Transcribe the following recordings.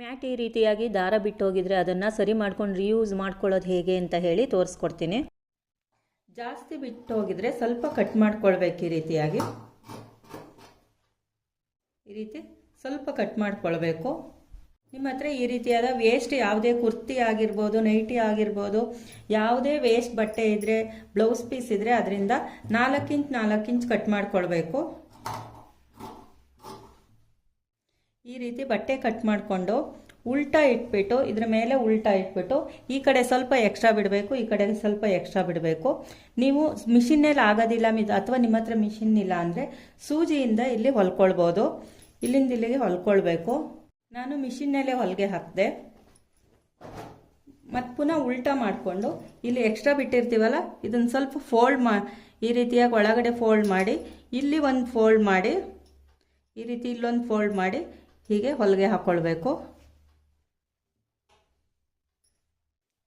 Mat ಈ ರೀತಿಯಾಗಿ ದಾರ ಬಿಟ್ಟು ಹೋಗಿದ್ರೆ ಅದನ್ನು ಸರಿ ಮಾಡ್ಕೊಂಡು ರಿಯೂಸ್ ಮಾಡ್ಕೊಳ್ಳೋದು ಹೇಗೆ ಅಂತ ಹೇಳಿ ತೋರಿಸ್ಕೊಡ್ತೀನಿ. ಜಾಸ್ತಿ ಬಿಟ್ಟು ಹೋಗಿದ್ರೆ ಸ್ವಲ್ಪ ಕಟ್ ಮಾಡ್ಕೊಳ್ಬೇಕು ಈ ರೀತಿಯಾಗಿ. ಈ ರೀತಿ ಸ್ವಲ್ಪ ಕಟ್ ಮಾಡ್ಕೊಳ್ಬೇಕು. ನಿಮ್ಮ ಹತ್ರ ಈ ರೀತಿಯಾದ ವೇಸ್ಟ್ ಯಾವುದೇ ಕುರ್ತಿ ಆಗಿರ್ಬೋದು, ನೈಟಿ ಆಗಿರ್ಬೋದು, ಯಾವುದೇ ವೇಸ್ಟ್ ಬಟ್ಟೆ ಇದ್ದರೆ ಬ್ಲೌಸ್ ಪೀಸ್ ಇದ್ದರೆ ಅದರಿಂದ ನಾಲ್ಕು ಇಂಚ್ ನಾಲ್ಕು ಇಂಚ್ ಕಟ್ ಮಾಡ್ಕೊಳ್ಬೇಕು. ಈ ರೀತಿ ಬಟ್ಟೆ ಕಟ್ ಮಾಡಿಕೊಂಡು ಉಲ್ಟಾ ಇಟ್ಬಿಟ್ಟು, ಇದ್ರ ಮೇಲೆ ಉಲ್ಟಾ ಇಟ್ಬಿಟ್ಟು, ಈ ಕಡೆ ಸ್ವಲ್ಪ ಎಕ್ಸ್ಟ್ರಾ ಬಿಡಬೇಕು, ಈ ಕಡೆ ಸ್ವಲ್ಪ ಎಕ್ಸ್ಟ್ರಾ ಬಿಡಬೇಕು. ನೀವು ಮಿಷಿನ್ನಲ್ಲಿ ಆಗೋದಿಲ್ಲ ಅಥವಾ ನಿಮ್ಮ ಹತ್ರ ಮಿಷಿನ್ ಇಲ್ಲ ಅಂದರೆ ಸೂಜಿಯಿಂದ ಇಲ್ಲಿ ಹೊಲ್ಕೊಳ್ಬೋದು. ಇಲ್ಲಿಂದ ಇಲ್ಲಿಗೆ ಹೊಲ್ಕೊಳ್ಬೇಕು. ನಾನು ಮಿಷಿನ್ನಲ್ಲೇ ಹೊಲಿಗೆ ಹಾಕಿದೆ. ಮತ್ತು ಪುನಃ ಉಲ್ಟಾ ಮಾಡಿಕೊಂಡು, ಇಲ್ಲಿ ಎಕ್ಸ್ಟ್ರಾ ಬಿಟ್ಟಿರ್ತೀವಲ್ಲ ಇದನ್ನು ಸ್ವಲ್ಪ ಫೋಲ್ಡ್ ಮಾ ಈ ರೀತಿಯಾಗಿ ಒಳಗಡೆ ಫೋಲ್ಡ್ ಮಾಡಿ, ಇಲ್ಲಿ ಒಂದು ಫೋಲ್ಡ್ ಮಾಡಿ, ಈ ರೀತಿ ಇಲ್ಲೊಂದು ಫೋಲ್ಡ್ ಮಾಡಿ ಹೀಗೆ ಹೊಲಿಗೆ ಹಾಕ್ಕೊಳ್ಬೇಕು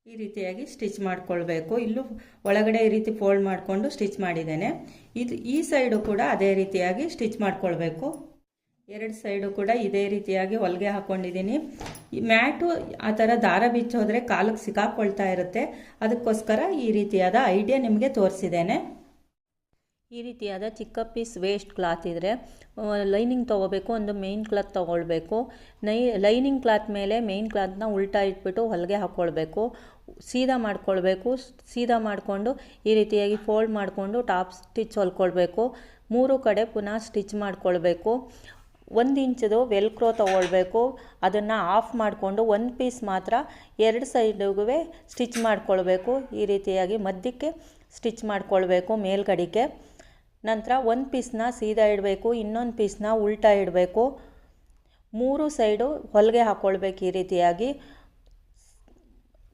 ಈ ರೀತಿಯಾಗಿ ಸ್ಟಿಚ್ ಮಾಡ್ಕೊಳ್ಬೇಕು. ಇಲ್ಲೂ ಒಳಗಡೆ ಈ ರೀತಿ ಫೋಲ್ಡ್ ಮಾಡಿಕೊಂಡು ಸ್ಟಿಚ್ ಮಾಡಿದ್ದೇನೆ. ಇದು ಈ ಸೈಡು ಕೂಡ ಅದೇ ರೀತಿಯಾಗಿ ಸ್ಟಿಚ್ ಮಾಡಿಕೊಳ್ಬೇಕು. ಎರಡು ಸೈಡು ಕೂಡ ಇದೇ ರೀತಿಯಾಗಿ ಹೊಲಿಗೆ ಹಾಕ್ಕೊಂಡಿದ್ದೀನಿ ಈ ಮ್ಯಾಟು ಆ ಥರ ದಾರ ಬಿಚ್ಚೋದ್ರೆ ಕಾಲಕ್ಕೆ ಸಿಕ್ಕಾಕೊಳ್ತಾ ಇರುತ್ತೆ. ಅದಕ್ಕೋಸ್ಕರ ಈ ರೀತಿಯಾದ ಐಡಿಯಾ ನಿಮಗೆ ತೋರಿಸಿದ್ದೇನೆ. ಈ ರೀತಿಯಾದ ಚಿಕ್ಕ ಪೀಸ್ ವೇಸ್ಟ್ ಕ್ಲಾತ್ ಇದ್ದರೆ ಲೈನಿಂಗ್ ತೊಗೋಬೇಕು, ಒಂದು ಮೇಯ್ನ್ ಕ್ಲಾತ್ ತೊಗೊಳ್ಬೇಕು. ನೈ, ಲೈನಿಂಗ್ ಕ್ಲಾತ್ ಮೇಲೆ ಮೇಯ್ನ್ ಕ್ಲಾತ್ನ ಉಲ್ಟಾ ಇಟ್ಬಿಟ್ಟು ಹೊಲಿಗೆ ಹಾಕ್ಕೊಳ್ಬೇಕು ಸೀದಾ ಮಾಡ್ಕೊಳ್ಬೇಕು. ಸೀದಾ ಮಾಡಿಕೊಂಡು ಈ ರೀತಿಯಾಗಿ ಫೋಲ್ಡ್ ಮಾಡಿಕೊಂಡು ಟಾಪ್ ಸ್ಟಿಚ್ ಹೊಲ್ಕೊಳ್ಬೇಕು. ಮೂರು ಕಡೆ ಪುನಃ ಸ್ಟಿಚ್ ಮಾಡ್ಕೊಳ್ಬೇಕು. ಒಂದು ಇಂಚದು ವೆಲ್ಕ್ರೋ ತೊಗೊಳ್ಬೇಕು. ಅದನ್ನು ಆಫ್ ಮಾಡಿಕೊಂಡು ಒಂದು ಪೀಸ್ ಮಾತ್ರ ಎರಡು ಸೈಡಿಗೂ ಸ್ಟಿಚ್ ಮಾಡ್ಕೊಳ್ಬೇಕು. ಈ ರೀತಿಯಾಗಿ ಮಧ್ಯಕ್ಕೆ ಸ್ಟಿಚ್ ಮಾಡ್ಕೊಳ್ಬೇಕು ಮೇಲ್ಗಡೆಗೆ. ನಂತರ ಒಂದು ಪೀಸ್ನ ಸೀದಾ ಇಡಬೇಕು, ಇನ್ನೊಂದು ಪೀಸ್ನ ಉಲ್ಟಾ ಇಡಬೇಕು. ಮೂರು ಸೈಡು ಹೊಲಿಗೆ ಹಾಕ್ಕೊಳ್ಬೇಕು ಈ ರೀತಿಯಾಗಿ.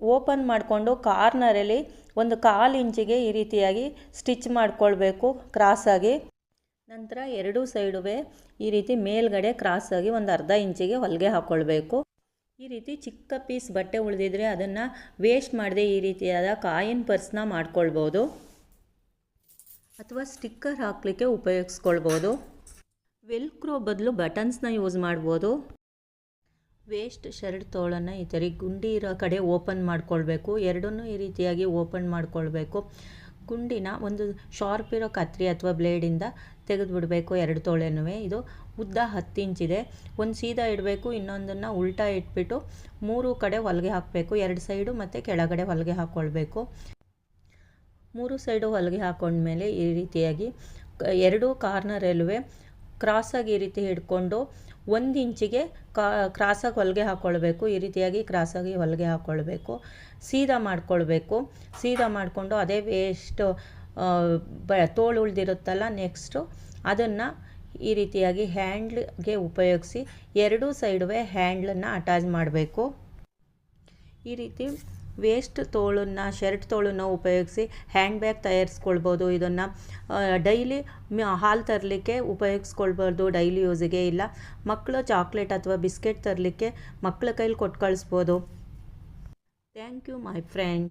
ಓಪನ್ ಮಾಡಿಕೊಂಡು ಕಾರ್ನರಲ್ಲಿ ಒಂದು ಕಾಲು ಇಂಚಿಗೆ ಈ ರೀತಿಯಾಗಿ ಸ್ಟಿಚ್ ಮಾಡಿಕೊಳ್ಬೇಕು ಕ್ರಾಸಾಗಿ ನಂತರ ಎರಡೂ ಸೈಡುವೆ ಈ ರೀತಿ ಮೇಲ್ಗಡೆ ಕ್ರಾಸಾಗಿ ಒಂದು ಅರ್ಧ ಇಂಚಿಗೆ ಹೊಲಿಗೆ ಹಾಕ್ಕೊಳ್ಬೇಕು ಈ ರೀತಿ ಚಿಕ್ಕ ಪೀಸ್ ಬಟ್ಟೆ ಉಳಿದಿದ್ರೆ ಅದನ್ನು ವೇಸ್ಟ್ ಮಾಡದೆ ಈ ರೀತಿಯಾದ ಕಾಯಿನ್ ಪರ್ಸ್ನ ಮಾಡ್ಕೊಳ್ಬೋದು. ಅಥವಾ ಸ್ಟಿಕ್ಕರ್ ಹಾಕಲಿಕ್ಕೆ ಉಪಯೋಗಿಸ್ಕೊಳ್ಬೋದು. ವೆಲ್ಕ್ರೋ ಬದಲು ಬಟನ್ಸ್ನ ಯೂಸ್ ಮಾಡ್ಬೋದು. ವೇಸ್ಟ್ ಶರ್ಟ್ ತೋಳನ್ನು ಈ ಥರ ಗುಂಡಿ ಇರೋ ಕಡೆ ಓಪನ್ ಮಾಡ್ಕೊಳ್ಬೇಕು. ಎರಡನ್ನೂ ಈ ರೀತಿಯಾಗಿ ಓಪನ್ ಮಾಡ್ಕೊಳ್ಬೇಕು. ಗುಂಡಿನ ಒಂದು ಶಾರ್ಪ್ ಇರೋ ಕತ್ರಿ ಅಥವಾ ಬ್ಲೇಡಿಂದ ತೆಗೆದುಬಿಡಬೇಕು ಎರಡು ತೋಳೆನೂ ಇದು ಉದ್ದ ಹತ್ತು ಇಂಚಿದೆ ಒಂದು ಸೀದಾ ಇಡಬೇಕು, ಇನ್ನೊಂದನ್ನು ಉಲ್ಟಾ ಇಟ್ಬಿಟ್ಟು ಮೂರು ಕಡೆ ಹೊಲಿಗೆ ಹಾಕಬೇಕು. ಎರಡು ಸೈಡು ಮತ್ತು ಕೆಳಗಡೆ ಹೊಲಿಗೆ ಹಾಕ್ಕೊಳ್ಬೇಕು ಮೂರು ಸೈಡು ಹೊಲಿಗೆ ಹಾಕೊಂಡ್ಮೇಲೆ ಈ ರೀತಿಯಾಗಿ ಎರಡು ಕಾರ್ನರಲ್ಲೂ ಕ್ರಾಸಾಗಿ ಈ ರೀತಿ ಹಿಡ್ಕೊಂಡು ಒಂದು ಇಂಚಿಗೆ ಕಾ ಕ್ರಾಸಾಗಿ ಹೊಲಿಗೆ ಹಾಕ್ಕೊಳ್ಬೇಕು ಈ ರೀತಿಯಾಗಿ ಕ್ರಾಸಾಗಿ ಹೊಲಿಗೆ ಹಾಕ್ಕೊಳ್ಬೇಕು ಸೀದಾ ಮಾಡ್ಕೊಳ್ಬೇಕು. ಸೀದಾ ಮಾಡಿಕೊಂಡು ಅದೇ ವೇಸ್ಟ್ ಬ ತೋಳು ಉಳಿದಿರುತ್ತಲ್ಲ ನೆಕ್ಸ್ಟು ಅದನ್ನು ಈ ರೀತಿಯಾಗಿ ಹ್ಯಾಂಡ್ಲ್ಗೆ ಉಪಯೋಗಿಸಿ ಎರಡೂ ಸೈಡುವೆ ಹ್ಯಾಂಡ್ಲನ್ನು ಅಟ್ಯಾಚ್ ಮಾಡಬೇಕು. ಈ ರೀತಿ ವೇಸ್ಟ್ ತೋಳನ್ನು, ಶರ್ಟ್ ತೋಳನ್ನು ಉಪಯೋಗಿಸಿ ಹ್ಯಾಂಡ್ ಬ್ಯಾಗ್ ತಯಾರಿಸ್ಕೊಳ್ಬೋದು. ಇದನ್ನು ಡೈಲಿ ಹಾಲು ತರಲಿಕ್ಕೆ ಉಪಯೋಗಿಸ್ಕೊಳ್ಬಾರ್ದು, ಡೈಲಿ ಯೂಸಿಗೆ ಇಲ್ಲ. ಮಕ್ಕಳು ಚಾಕ್ಲೇಟ್ ಅಥವಾ ಬಿಸ್ಕೆಟ್ ತರಲಿಕ್ಕೆ ಮಕ್ಕಳ ಕೈಲಿ ಕೊಟ್ಟು ಕಳಿಸ್ಬೋದು. Thank you my friend.